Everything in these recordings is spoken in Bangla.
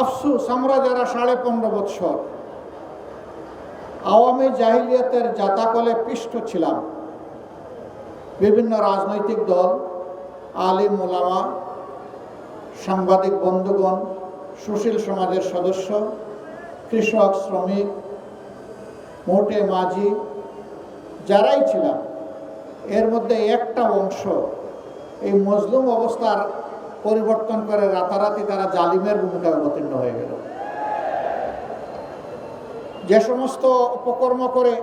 আফসুস, আমরা যারা সাড়ে পনেরো বৎসর আওয়ামী জাহিলিয়াতের জাতাকলে পিষ্ট ছিলাম, বিভিন্ন রাজনৈতিক দল, আলিম মোলামা সাংবাদিক বন্ধুগণ, সুশীল সমাজের সদস্য, কৃষক, শ্রমিক, মোটে মাঝি, যারাই ছিলাম, এর মধ্যে একটা অংশ এই মজলুম অবস্থার পরিবর্তন করে রাতারাতি তারা জালিমের ভূমিকায় অবতীর্ণ হয়ে গেল। যে সমস্ত উপকর্ম করে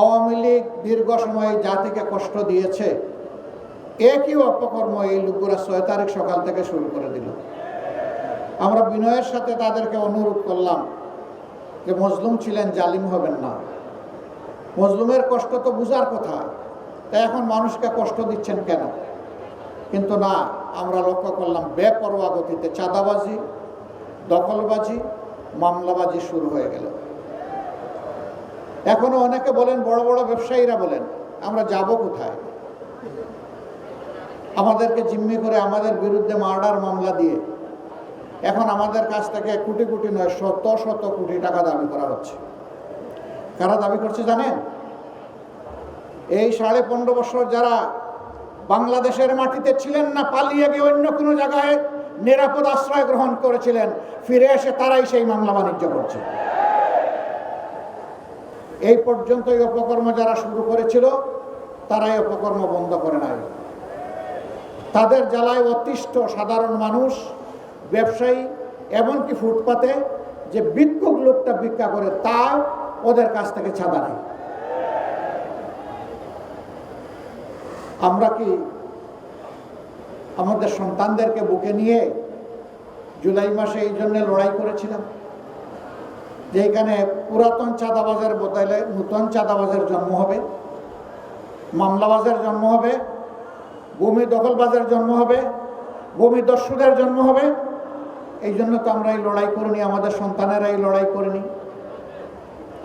আওয়ামী লীগ দীর্ঘ সময় জাতিকে কষ্ট দিয়েছে একই অপকর্ম এই লোকগুলা ছয় তারিখ সকাল থেকে শুরু করে দিল। আমরা বিনয়ের সাথে তাদেরকে অনুরোধ করলাম যে মজলুম ছিলেন, জালিম হবেন না। মজলুমের কষ্ট তো বুঝার কথা, তাই এখন মানুষকে কষ্ট দিচ্ছেন কেন? কিন্তু না, আমরা লক্ষ্য করলাম বেপরোয়া গতিতে চাঁদাবাজি, দখলবাজি, মামলাবাজি শুরু হয়ে গেল। এখনও অনেকে বলেন, বড় বড় ব্যবসায়ীরা বলেন, আমরা যাব কোথায়? আমাদেরকে জিম্মি করে আমাদের বিরুদ্ধে মার্ডার মামলা দিয়ে, এখন আমাদের কাছ থেকে কোটি কোটি নয়, শত শত কোটি টাকা দাবি করা হচ্ছে। কারা দাবি করছে জানেন? এই সাড়ে পনেরো বছর যারা বাংলাদেশের মাটিতে ছিলেন না, পালিয়ে গিয়ে অন্য কোনো জায়গায় নিরাপদ আশ্রয় গ্রহণ করেছিলেন, ফিরে এসে তারাই সেই মামলা বাণিজ্য করছে। এই পর্যন্ত এই অপকর্ম যারা শুরু করেছিল, তারাই অপকর্ম বন্ধ করে নাই। তাদের জ্বালায় অতিষ্ঠ সাধারণ মানুষ, ব্যবসায়ী, এমনকি ফুটপাতে যে ভিক্ষুক লোকটা ভিক্ষা করে তা ওদের কাছ থেকে ছাদা নেই। আমরা কি আমাদের সন্তানদেরকে বুকে নিয়ে জুলাই মাসে এই জন্য লড়াই করেছিলাম? যে এখানে পুরাতন চাঁদাবাজের বদলে নূতন চাঁদাবাজের জন্ম হবে, মামলাবাজের জন্ম হবে, ভূমি দখলবাজের জন্ম হবে, ভূমি দস্যুদের জন্ম হবে। এই জন্য তো আমরা এই লড়াই করিনি, আমাদের সন্তানেরা এই লড়াই করিনি।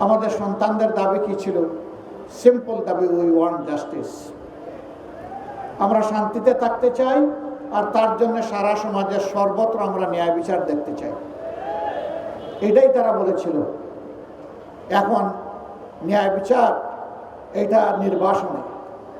আমাদের সন্তানদের দাবি কি ছিল? সিম্পল দাবি উই ওয়ান্ট জাস্টিস আমরা শান্তিতে থাকতে চাই, আর তার জন্য সারা সমাজের সর্বত্র আমরা ন্যায় বিচার দেখতে চাই। এটাই তারা বলেছিল। এখন ন্যায় বিচার, এটা নির্বাসনে।